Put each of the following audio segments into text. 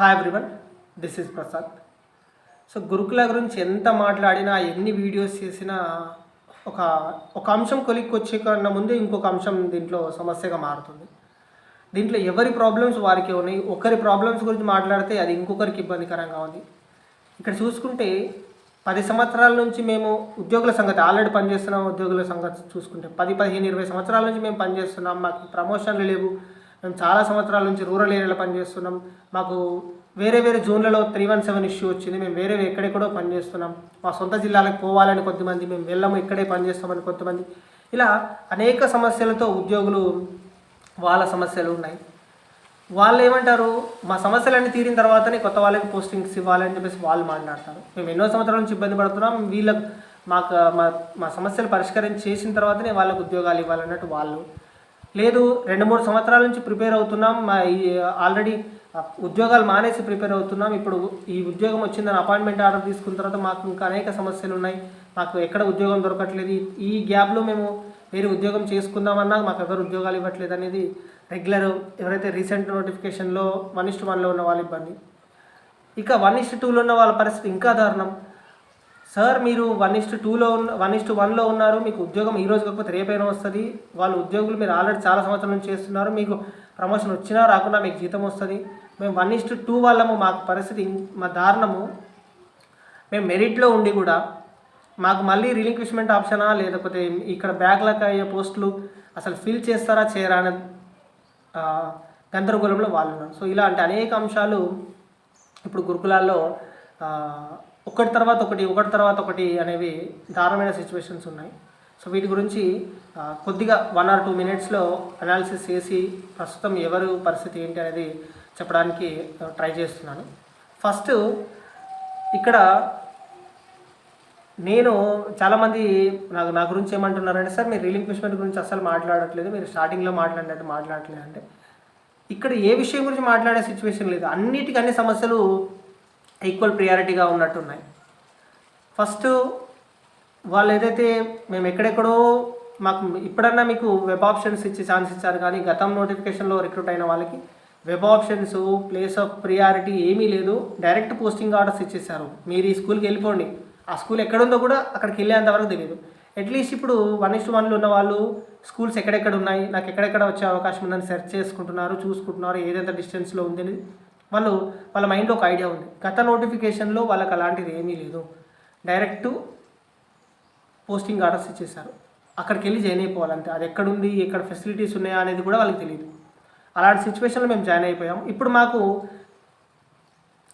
Hi everyone this is Prasad so గురుకుల గురించి ఎంత మాట్లాడినా ఎన్ని వీడియోస్ చేసినా ఒక ఒక అంశం కొలిక్కి వచ్చే కన్నా ముందే ఇంకొక అంశం దీంట్లో సమస్యగా మారుతుంది. దీంట్లో ఎవరి ప్రాబ్లమ్స్ వారికి ఉన్నాయి ఒకరి ప్రాబ్లమ్స్ గురించి మాట్లాడితే అది ఇంకొకరికి ఇబ్బందికరంగా ఉంది. ఇక్కడ చూసుకుంటే పది సంవత్సరాల నుంచి మేము ఉద్యోగుల సంగతి ఆల్రెడీ పనిచేస్తున్నాం ఉద్యోగుల సంగతి చూసుకుంటే పది పదిహేను ఇరవై సంవత్సరాల నుంచి మేము పనిచేస్తున్నాం మాకు ప్రమోషన్లు లేవు మేము చాలా సంవత్సరాల నుంచి రూరల్ ఏరియాలో పనిచేస్తున్నాం. మాకు వేరే వేరే జోన్లలో త్రీ వన్ సెవెన్ ఇష్యూ వచ్చింది. మేము వేరే ఎక్కడెక్కడో పనిచేస్తున్నాం. మా సొంత జిల్లాలకు పోవాలని కొంతమంది మేము వెళ్ళము ఇక్కడే పనిచేస్తామని కొంతమంది. ఇలా అనేక సమస్యలతో ఉద్యోగులు వాళ్ళ సమస్యలు ఉన్నాయి. వాళ్ళు ఏమంటారు? మా సమస్యలన్నీ తీరిన తర్వాతనే కొత్త వాళ్ళకి పోస్టింగ్స్ ఇవ్వాలని చెప్పేసి వాళ్ళు మాట్లాడతారు. మేము ఎన్నో సంవత్సరాల నుంచి ఇబ్బంది పడుతున్నాం. వీళ్ళకు మాకు మా మా సమస్యలు పరిష్కరించి చేసిన తర్వాతనే వాళ్ళకు ఉద్యోగాలు ఇవ్వాలన్నట్టు వాళ్ళు లేదు రెండు మూడు సంవత్సరాల నుంచి ప్రిపేర్ అవుతున్నాం. మా ఈ ఆల్రెడీ ఉద్యోగాలు మానేసి ప్రిపేర్ అవుతున్నాం. ఇప్పుడు ఈ ఉద్యోగం వచ్చిందని అపాయింట్మెంట్ ఆర్డర్ తీసుకున్న తర్వాత మాకు ఇంకా అనేక సమస్యలు ఉన్నాయి. మాకు ఎక్కడ ఉద్యోగం దొరకట్లేదు. ఈ- ఈ గ్యాప్లో మేము వేరే ఉద్యోగం చేసుకుందామన్నా మాకు ఎవరు ఉద్యోగాలు ఇవ్వట్లేదు అనేది రెగ్యులర్ ఎవరైతే రీసెంట్ నోటిఫికేషన్లో వన్ ఇస్ట్ వన్లో ఉన్న వాళ్ళ ఇబ్బంది. ఇక వన్ ఇస్ట్ టూలో ఉన్న వాళ్ళ పరిస్థితి ఇంకా దారుణం. సార్ మీరు వన్ ఇస్ట్ టూలో ఉన్న వన్ ఇస్ట్ వన్లో ఉన్నారు. మీకు ఉద్యోగం ఈ రోజు కాకపోతే రేపైనా వస్తుంది. వాళ్ళు ఉద్యోగులు మీరు ఆల్రెడీ చాలా సంవత్సరం నుంచి చేస్తున్నారు. మీకు ప్రమోషన్ వచ్చినా రాకుండా మీకు జీతం వస్తుంది. మేము వన్ ఇస్ట్ టూ వాళ్ళము మాకు పరిస్థితి మా దారుణము. మేము మెరిట్లో ఉండి కూడా మాకు మళ్ళీ రిలింక్విష్మెంట్ ఆప్షనా లేకపోతే ఇక్కడ బ్యాక్లకు అయ్యే పోస్టులు అసలు ఫిల్ చేస్తారా చేయరా అనే గందరగోళంలో వాళ్ళు ఉన్నారు. సో ఇలాంటి అనేక అంశాలు ఇప్పుడు గురుకులాల్లో ఒకటి తర్వాత ఒకటి ఒకటి తర్వాత ఒకటి అనేవి దారుణమైన సిచ్యువేషన్స్ ఉన్నాయి. సో వీటి గురించి కొద్దిగా వన్ ఆర్ టూ మినిట్స్లో అనాలిసిస్ చేసి ప్రస్తుతం ఎవరు పరిస్థితి ఏంటి అనేది చెప్పడానికి ట్రై చేస్తున్నాను. ఫస్ట్ ఇక్కడ నేను చాలామంది నాకు నా గురించి ఏమంటున్నారంటే సార్ మీరు రిలింక్విష్మెంట్ గురించి అసలు మాట్లాడట్లేదు మీరు స్టార్టింగ్లో మాట్లాడినట్టు మాట్లాడట్లేదు. అంటే ఇక్కడ ఏ విషయం గురించి మాట్లాడే సిచ్యువేషన్ లేదు. అన్నిటికీ అన్ని సమస్యలు ఈక్వల్ ప్రియారిటీగా ఉన్నట్టున్నాయి. ఫస్ట్ వాళ్ళు ఏదైతే మేము ఎక్కడెక్కడో మాకు ఇప్పుడన్నా మీకు వెబ్ ఆప్షన్స్ ఇచ్చి ఛాన్స్ ఇచ్చారు కానీ గతం నోటిఫికేషన్లో రిక్రూట్ అయిన వాళ్ళకి web options place of priority ఏమీ లేదు. డైరెక్ట్ పోస్టింగ్ ఆర్డర్స్ ఇచ్చేసారు మీరు ఈ స్కూల్కి వెళ్ళిపోండి. ఆ స్కూల్ ఎక్కడుందో కూడా అక్కడికి వెళ్ళేంతవరకు తెలియదు అట్లీస్ట్ ఇప్పుడు వన్ ఇస్ వన్లో ఉన్న వాళ్ళు స్కూల్స్ ఎక్కడెక్కడ ఉన్నాయి నాకు ఎక్కడెక్కడ వచ్చే అవకాశం ఉందని సెర్చ్ చేసుకుంటున్నారు చూసుకుంటున్నారు ఏదైతే డిస్టెన్స్లో ఉంది వాళ్ళు వాళ్ళ మైండ్లో ఒక ఐడియా ఉంది. గత నోటిఫికేషన్లో వాళ్ళకి అలాంటిది ఏమీ లేదు. డైరెక్ట్ పోస్టింగ్ ఆర్డర్స్ ఇచ్చేసారు అక్కడికి వెళ్ళి జాయిన్ అయిపోవాలంటే అది ఎక్కడుంది ఎక్కడ ఫెసిలిటీస్ ఉన్నాయా అనేది కూడా వాళ్ళకి తెలియదు అలాంటి సిచ్యువేషన్లో మేము జాయిన్ అయిపోయాం. ఇప్పుడు మాకు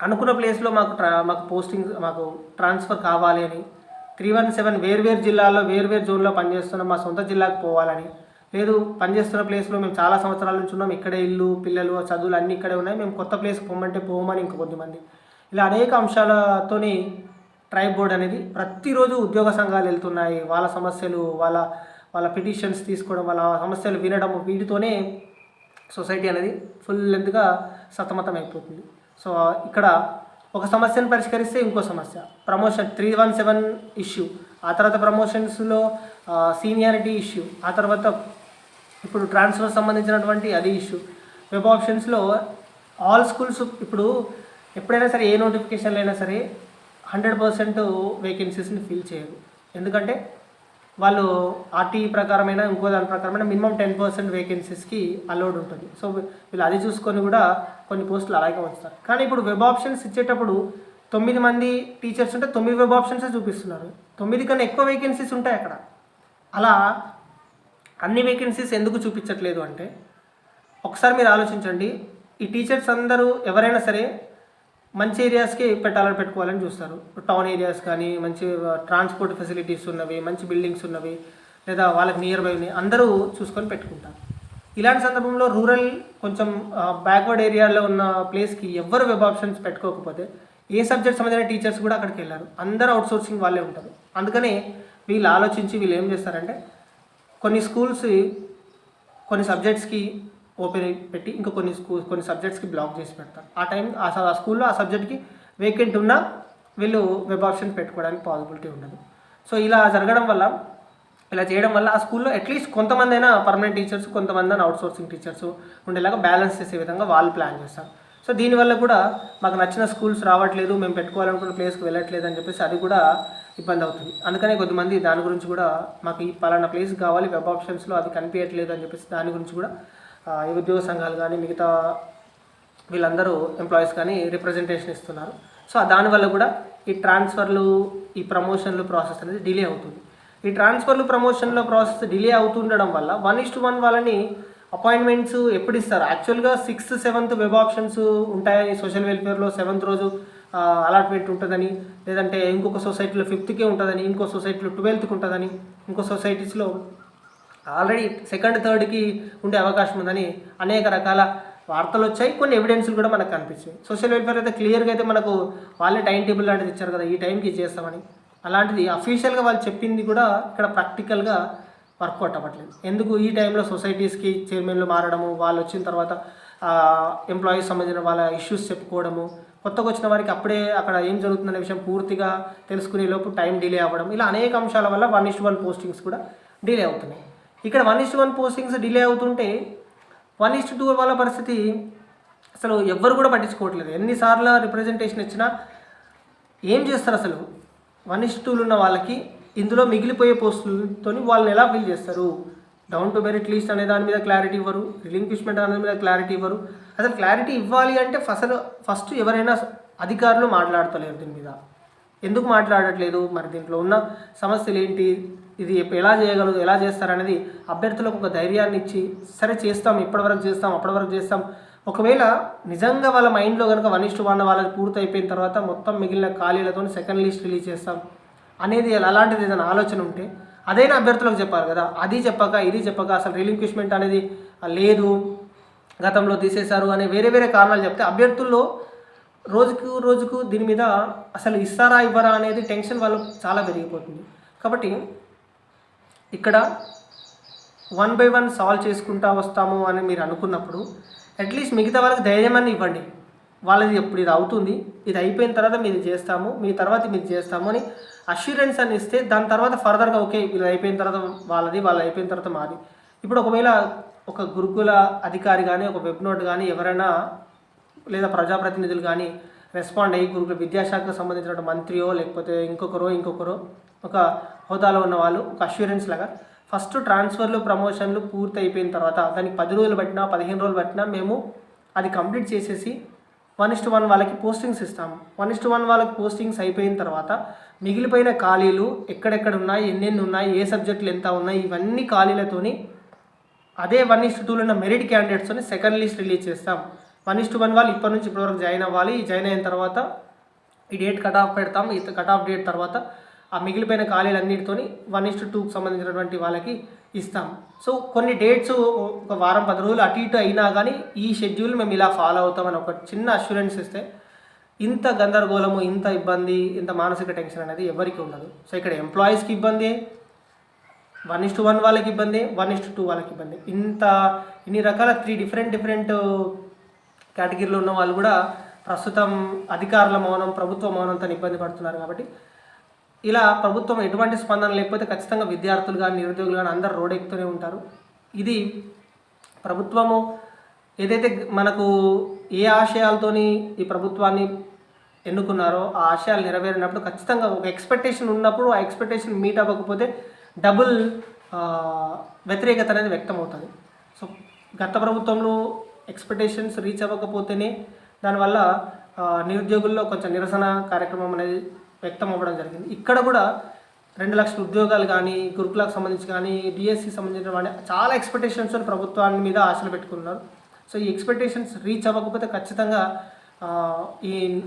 అనుకున్న ప్లేస్లో మాకు ట్రా మాకు పోస్టింగ్ మాకు ట్రాన్స్ఫర్ కావాలి అని త్రీ వన్ సెవెన్ వేర్వేరు జిల్లాల్లో వేర్వేరు జోన్లో పనిచేస్తున్న మా సొంత జిల్లాకు పోవాలని లేదు పనిచేస్తున్న ప్లేస్లో మేము చాలా సంవత్సరాల నుంచి ఉన్నాం. ఇక్కడే ఇల్లు పిల్లలు చదువులు అన్నీ ఇక్కడే ఉన్నాయి. మేము కొత్త ప్లేస్కి పోమంటే పోమని ఇంకా కొద్దిమంది. ఇలా అనేక అంశాలతోని ట్రైబ్ బోర్డ్ అనేది ప్రతిరోజు ఉద్యోగ సంఘాలు వెళ్తున్నాయి. వాళ్ళ సమస్యలు వాళ్ళ వాళ్ళ పిటిషన్స్ తీసుకోవడం వాళ్ళ సమస్యలు వినడం వీటితోనే సొసైటీ అనేది ఫుల్ లెంత్గా సతమతం అయిపోతుంది సో ఇక్కడ ఒక సమస్యను పరిష్కరిస్తే ఇంకో సమస్య. Promotion three one seven issue ఆ తర్వాత ప్రమోషన్స్లో సీనియారిటీ ఇష్యూ ఆ తర్వాత ఇప్పుడు ట్రాన్స్ఫర్ సంబంధించినటువంటి అది ఇష్యూ వెబ్ ఆప్షన్స్లో ఆల్ స్కూల్స్ ఇప్పుడు ఎప్పుడైనా సరే ఏ నోటిఫికేషన్లు అయినా సరే హండ్రెడ్ పర్సెంట్ వేకెన్సీస్ని ఫిల్ చేయరు. ఎందుకంటే వాళ్ళు ఆర్టీ ప్రకారమైన ఇంకో దాని ప్రకారమైన మినిమం టెన్ పర్సెంట్ వేకెన్సీస్కి అలౌడ్ ఉంటుంది. సో వీళ్ళు అది చూసుకొని కూడా కొన్ని పోస్టులు అలాగే ఉంచుతారు. కానీ ఇప్పుడు వెబ్ ఆప్షన్స్ ఇచ్చేటప్పుడు తొమ్మిది మంది టీచర్స్ ఉంటే తొమ్మిది వెబ్ ఆప్షన్సే చూపిస్తున్నారు. తొమ్మిది కన్నా ఎక్కువ వేకెన్సీస్ ఉంటాయి అక్కడ. అలా అన్ని వేకెన్సీస్ ఎందుకు చూపించట్లేదు అంటే ఒకసారి మీరు ఆలోచించండి ఈ టీచర్స్ అందరూ ఎవరైనా సరే మంచి ఏరియాస్కి పెట్టాలని పెట్టుకోవాలని చూస్తారు. టౌన్ ఏరియాస్ కానీ మంచి ట్రాన్స్పోర్ట్ ఫెసిలిటీస్ ఉన్నవి మంచి బిల్డింగ్స్ ఉన్నవి లేదా వాళ్ళకి నియర్ బై ఉన్నాయి అందరూ చూసుకొని పెట్టుకుంటారు. ఇలాంటి సందర్భంలో రూరల్ కొంచెం బ్యాక్వర్డ్ ఏరియాలో ఉన్న ప్లేస్కి ఎవరు వెబ్ ఆప్షన్స్ పెట్టుకోకపోతే ఏ సబ్జెక్ట్ సంబంధించిన టీచర్స్ కూడా అక్కడికి వెళ్ళారు. అందరూ అవుట్ సోర్సింగ్ వాళ్ళే ఉంటారు. అందుకనే వీళ్ళు ఆలోచించి వీళ్ళు ఏం చేస్తారంటే కొన్ని స్కూల్స్ కొన్ని సబ్జెక్ట్స్కి ఓపెన్ పెట్టి ఇంకా కొన్ని స్కూల్ కొన్ని సబ్జెక్ట్స్కి బ్లాక్ చేసి పెడతారు. ఆ టైం ఆ స- ఆ స్కూల్లో ఆ సబ్జెక్ట్కి వేకెంట్ ఉన్నా వీళ్ళు వెబ్ ఆప్షన్ పెట్టుకోవడానికి పాసిబిలిటీ ఉండదు. సో ఇలా జరగడం వల్ల ఇలా చేయడం వల్ల ఆ స్కూల్లో అట్లీస్ట్ కొంతమంది అయినా పర్మనెంట్ టీచర్స్ కొంతమంది అయినా అవుట్ సోర్సింగ్ టీచర్స్ ఉండేలాగా బ్యాలెన్స్ చేసే విధంగా వాళ్ళు ప్లాన్ చేస్తారు. సో దీనివల్ల కూడా మాకు నచ్చిన స్కూల్స్ రావట్లేదు మేము పెట్టుకోవాలనుకున్న ప్లేస్కి వెళ్ళట్లేదు అని చెప్పేసి అది కూడా ఇబ్బంది అవుతుంది. అందుకనే కొద్దిమంది దాని గురించి కూడా మాకు ఈ పలానా ప్లేస్ కావాలి వెబ్ ఆప్షన్స్లో అది కనిపించట్లేదు అని చెప్పేసి దాని గురించి కూడా ఈ ఉద్యోగ సంఘాలు కానీ మిగతా వీళ్ళందరూ ఎంప్లాయీస్ కానీ రిప్రజెంటేషన్ ఇస్తున్నారు. సో దానివల్ల కూడా ఈ ట్రాన్స్ఫర్లు ఈ ప్రమోషన్లు ప్రాసెస్ అనేది డిలే అవుతుంది. ఈ ట్రాన్స్ఫర్లు ప్రమోషన్లో ప్రాసెస్ డిలే అవుతుండడం వల్ల వన్ ఇస్ టు వన్ వాళ్ళని అపాయింట్మెంట్స్ ఎప్పుడు ఇస్తారు? యాక్చువల్గా సిక్స్త్ సెవెంత్ వెబ్ ఆప్షన్స్ ఉంటాయని సోషల్ వెల్ఫేర్లో. సెవెంత్ రోజు అలాట్మెంట్ ఉంటుందని లేదంటే ఇంకొక సొసైటీలో ఫిఫ్త్కే ఉంటుందని ఇంకో సొసైటీలో ట్వెల్త్కి ఉంటుందని ఇంకో సొసైటీస్లో ఆల్రెడీ సెకండ్ థర్డ్కి ఉండే అవకాశం ఉందని అనేక రకాల వార్తలు వచ్చాయి. కొన్ని ఎవిడెన్స్లు కూడా మనకు కనిపించాయి సోషల్ వెల్ఫేర్ అయితే క్లియర్గా అయితే మనకు వాళ్ళే టైం టేబుల్ లాంటిది ఇచ్చారు కదా ఈ టైంకి చేస్తామని. అలాంటిది అఫీషియల్గా వాళ్ళు చెప్పింది కూడా ఇక్కడ ప్రాక్టికల్గా వర్కౌట్ అవ్వట్లేదు. ఎందుకు ఈ టైంలో సొసైటీస్కి చైర్మన్లు మారడము వాళ్ళు వచ్చిన తర్వాత ఎంప్లాయీస్ సంబంధించిన వాళ్ళ ఇష్యూస్ చెప్పుకోవడము కొత్తగా వచ్చిన వారికి అప్పుడే అక్కడ ఏం జరుగుతుందనే విషయం పూర్తిగా తెలుసుకునే లోపు టైం డిలే అవ్వడం. ఇలా అనేక అంశాల వల్ల one is to one postings కూడా డిలే అవుతున్నాయి. ఇక్కడ one is to one postings delay అవుతుంటే వన్ ఇస్ట్ టూ వాళ్ళ పరిస్థితి అసలు ఎవ్వరు కూడా పట్టించుకోవట్లేదు. ఎన్నిసార్లు రిప్రజెంటేషన్ ఇచ్చినా ఏం చేస్తారు అసలు? వన్ ఇస్ టూలు ఉన్న వాళ్ళకి ఇందులో మిగిలిపోయే పోస్టులతో వాళ్ళని ఎలా ఫిల్ చేస్తారు? డౌన్ టు మెరిట్ లిస్ట్ అనే దాని మీద క్లారిటీ ఇవ్వరు రిలింక్విష్మెంట్ అనే మీద క్లారిటీ ఇవ్వరు. అసలు క్లారిటీ ఇవ్వాలి అంటే అసలు ఫస్ట్ ఎవరైనా అధికారులు మాట్లాడతలేరు దీని మీద. ఎందుకు మాట్లాడట్లేదు? మరి దీంట్లో ఉన్న సమస్యలు ఏంటి? ఇది ఎలా చేయగలదు ఎలా చేస్తారనేది అభ్యర్థులకు ఒక ధైర్యాన్ని ఇచ్చి సరే చేస్తాం ఇప్పటివరకు చేస్తాం అప్పటివరకు చేస్తాం. ఒకవేళ నిజంగా వాళ్ళ మైండ్లో కనుక వన్ ఇస్టు వన్ వాళ్ళకి పూర్తి అయిపోయిన తర్వాత మొత్తం మిగిలిన ఖాళీలతో సెకండ్ లిస్ట్ రిలీజ్ చేస్తాం. అనేది అలాంటిది ఏదైనా ఆలోచన ఉంటే అదైనా అభ్యర్థులకు చెప్పాలి కదా. అది చెప్పక ఇది చెప్పక అసలు రిలింక్విష్మెంట్ అనేది లేదు. గతంలో తీసేశారు అనే వేరే వేరే కారణాలు చెప్తే అభ్యర్థుల్లో రోజుకు రోజుకు దీని మీద అసలు ఇస్తారా ఇవ్వరా అనేది టెన్షన్ వాళ్ళు చాలా పెరిగిపోతుంది. కాబట్టి ఇక్కడ వన్ బై వన్ సాల్వ్ చేసుకుంటా వస్తాము అని మీరు అనుకున్నప్పుడు అట్లీస్ట్ మిగతా వాళ్ళకి ధైర్యం అని ఇవ్వండి. వాళ్ళది ఎప్పుడు ఇది అవుతుంది? ఇది అయిపోయిన తర్వాత మీరు చేస్తాము మీ తర్వాత మీరు చేస్తాము అని అష్యూరెన్స్ అని ఇస్తే దాని తర్వాత ఫర్దర్గా ఓకే ఇది అయిపోయిన తర్వాత వాళ్ళది వాళ్ళు అయిపోయిన తర్వాత మాది. ఇప్పుడు ఒకవేళ ఒక గురుకుల అధికారి కానీ ఒక వెబ్ నోట్ కానీ ఎవరైనా లేదా ప్రజాప్రతినిధులు కానీ రెస్పాండ్ అయ్యి గురుకుల విద్యాశాఖకు సంబంధించిన మంత్రియో లేకపోతే ఇంకొకరో ఇంకొకరో ఒక హోదాలో ఉన్న వాళ్ళు ఒక అష్యూరెన్స్ లాగా ఫస్ట్ ట్రాన్స్ఫర్లు ప్రమోషన్లు పూర్తి అయిపోయిన తర్వాత దానికి పది రోజులు పట్టినా పదిహేను రోజులు పట్టినా మేము అది కంప్లీట్ చేసేసి వన్ ఇస్ట్ వన్ వాళ్ళకి పోస్టింగ్స్ ఇస్తాము. వన్ ఇస్ట్ వన్ వాళ్ళకి పోస్టింగ్స్ అయిపోయిన తర్వాత మిగిలిపోయిన ఖాళీలు ఎక్కడెక్కడ ఉన్నాయి ఎన్నెన్ని ఉన్నాయి ఏ సబ్జెక్టులు ఎంత ఉన్నాయి ఇవన్నీ ఖాళీలతోని అదే వన్ ఇస్ టూలో ఉన్న మెరిట్ క్యాండిడేట్స్ని సెకండ్ లిస్ట్ రిలీజ్ చేస్తాం. వన్ ఇస్ వన్ వాళ్ళు ఇప్పటి నుంచి ఇప్పటివరకు జాయిన్ అవ్వాలి. జాయిన్ అయిన తర్వాత ఈ డేట్ కట్ ఆఫ్ పెడతాం. ఈ కట్ ఆఫ్ డేట్ తర్వాత ఆ మిగిలిపోయిన ఖాళీలన్నిటితోని వన్ ఇస్ టూకి సంబంధించినటువంటి వాళ్ళకి ఇస్తాం. సో కొన్ని డేట్స్ ఒక వారం పది రోజులు అటు ఇటు అయినా కానీ ఈ షెడ్యూల్ మేము ఇలా ఫాలో అవుతామని ఒక చిన్న అష్యూరెన్స్ ఇస్తే ఇంత గందరగోళము ఇంత ఇబ్బంది ఇంత మానసిక టెన్షన్ అనేది ఎవరికి ఉండదు. సో ఇక్కడ ఎంప్లాయీస్కి ఇబ్బంది వన్ ఇస్ టు వన్ వాళ్ళకి ఇబ్బంది వన్ ఇస్ టు టూ వాళ్ళకి ఇబ్బంది. ఇంత ఇన్ని రకాల త్రీ డిఫరెంట్ డిఫరెంట్ కేటగిరీలో ఉన్న వాళ్ళు కూడా ప్రస్తుతం అధికారుల మౌనం ప్రభుత్వ మౌనంతో ఇబ్బంది పడుతున్నారు కాబట్టి ఇలా ప్రభుత్వం ఎటువంటి స్పందన లేకపోతే ఖచ్చితంగా విద్యార్థులు కానీ నిరుద్యోగులు కానీ అందరు రోడ్ ఎక్కుతూనే ఉంటారు. ఇది ప్రభుత్వము ఏదైతే మనకు ఏ ఆశయాలతోని ఈ ప్రభుత్వాన్ని ఎన్నుకున్నారో ఆ ఆశయాలు నెరవేరినప్పుడు ఖచ్చితంగా ఒక ఎక్స్పెక్టేషన్ ఉన్నప్పుడు ఆ ఎక్స్పెక్టేషన్ మీట్ అవ్వకపోతే డబుల్ వ్యతిరేకత అనేది వ్యక్తం అవుతుంది సో గత ప్రభుత్వంలో ఎక్స్పెక్టేషన్స్ రీచ్ అవ్వకపోతేనే దానివల్ల నిరుద్యోగుల్లో కొంచెం నిరసన కార్యక్రమం అనేది వ్యక్తం అవ్వడం జరిగింది. ఇక్కడ కూడా రెండు లక్షల ఉద్యోగాలు కానీ గురుకులకు సంబంధించి కానీ డిఎస్సి సంబంధించిన వాడి చాలా ఎక్స్పెక్టేషన్స్ ప్రభుత్వాన్ని మీద ఆశలు పెట్టుకున్నారు. సో ఈ ఎక్స్పెక్టేషన్స్ రీచ్ అవ్వకపోతే ఖచ్చితంగా ఈ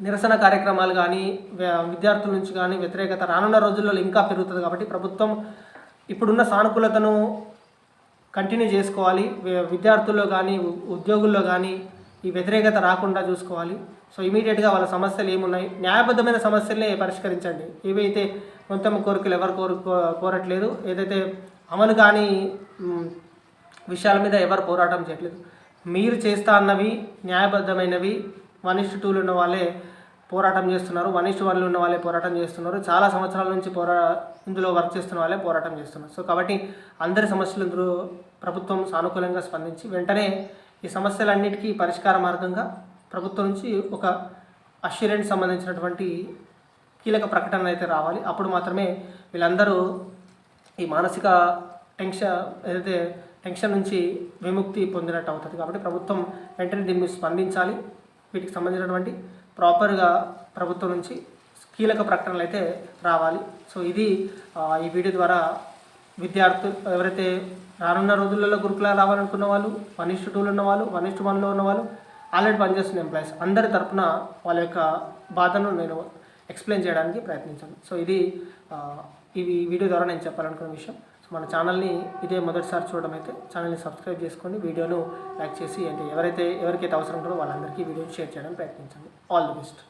నిరసన కార్యక్రమాలు కానీ విద్యార్థుల నుంచి కానీ వ్యతిరేకత రానున్న రోజుల్లో ఇంకా పెరుగుతుంది కాబట్టి ప్రభుత్వం ఇప్పుడున్న సానుకూలతను కంటిన్యూ చేసుకోవాలి. విద్యార్థుల్లో కానీ ఉ- ఉద్యోగుల్లో కానీ ఈ వ్యతిరేకత రాకుండా చూసుకోవాలి. సో ఇమీడియట్గా వాళ్ళ సమస్యలు ఏమున్నాయి? న్యాయబద్ధమైన సమస్యలనే పరిష్కరించండి. ఏవైతే మొత్తం కోరికలు ఎవరు కోరు కోరట్లేదు ఏదైతే అమలు కాని విషయాల మీద ఎవరు పోరాటం చేయట్లేదు. మీరు చేస్తా అన్నవి న్యాయబద్ధమైనవి. వన్ ఇస్టు టూలు ఉన్న వాళ్ళే పోరాటం చేస్తున్నారు. వన్ ఇస్టు వన్లు ఉన్న వాళ్ళే పోరాటం చేస్తున్నారు. చాలా సంవత్సరాల నుంచి పోరా ఇందులో వర్క్ చేస్తున్న వాళ్ళే పోరాటం చేస్తున్నారు. సో కాబట్టి అందరి సమస్యలు ఇందులో ప్రభుత్వం సానుకూలంగా స్పందించి వెంటనే ఈ సమస్యలన్నిటికీ పరిష్కార మార్గంగా ప్రభుత్వం నుంచి ఒక అష్యూరెన్స్ సంబంధించినటువంటి కీలక ప్రకటన అయితే రావాలి. అప్పుడు మాత్రమే వీళ్ళందరూ ఈ మానసిక టెన్షన్ ఏదైతే టెన్షన్ నుంచి విముక్తి పొందినట్టు అవుతుంది కాబట్టి ప్రభుత్వం వెంటనే దీన్ని స్పందించాలి. వీటికి సంబంధించినటువంటి ప్రాపర్గా ప్రభుత్వం నుంచి కీలక ప్రకటనలు అయితే రావాలి. సో ఇది ఈ వీడియో ద్వారా విద్యార్థులు ఎవరైతే రానున్న రోజులలో గురుకులా రావాలనుకున్న వాళ్ళు వన్ ఇస్టు టూలో ఉన్న వాళ్ళు వన్ ఇస్టు వన్లో ఉన్న వాళ్ళు ఆల్రెడీ పనిచేస్తున్న ఎంప్లాయీస్ అందరి తరపున వాళ్ళ యొక్క బాధను నేను ఎక్స్ప్లెయిన్ చేయడానికి ప్రయత్నించాను. సో ఇది ఇవి ఈ వీడియో ద్వారా నేను చెప్పాలనుకున్న విషయం. సో మన ఛానల్ని ఇదే మొదటిసారి చూడడం అయితే ఛానల్ని సబ్స్క్రైబ్ చేసుకోండి. వీడియోను లైక్ చేసి అంటే ఎవరైతే ఎవరికైతే అవసరం ఉంటుందో వాళ్ళందరికీ వీడియోని షేర్ చేయడానికి ప్రయత్నించండి. All the best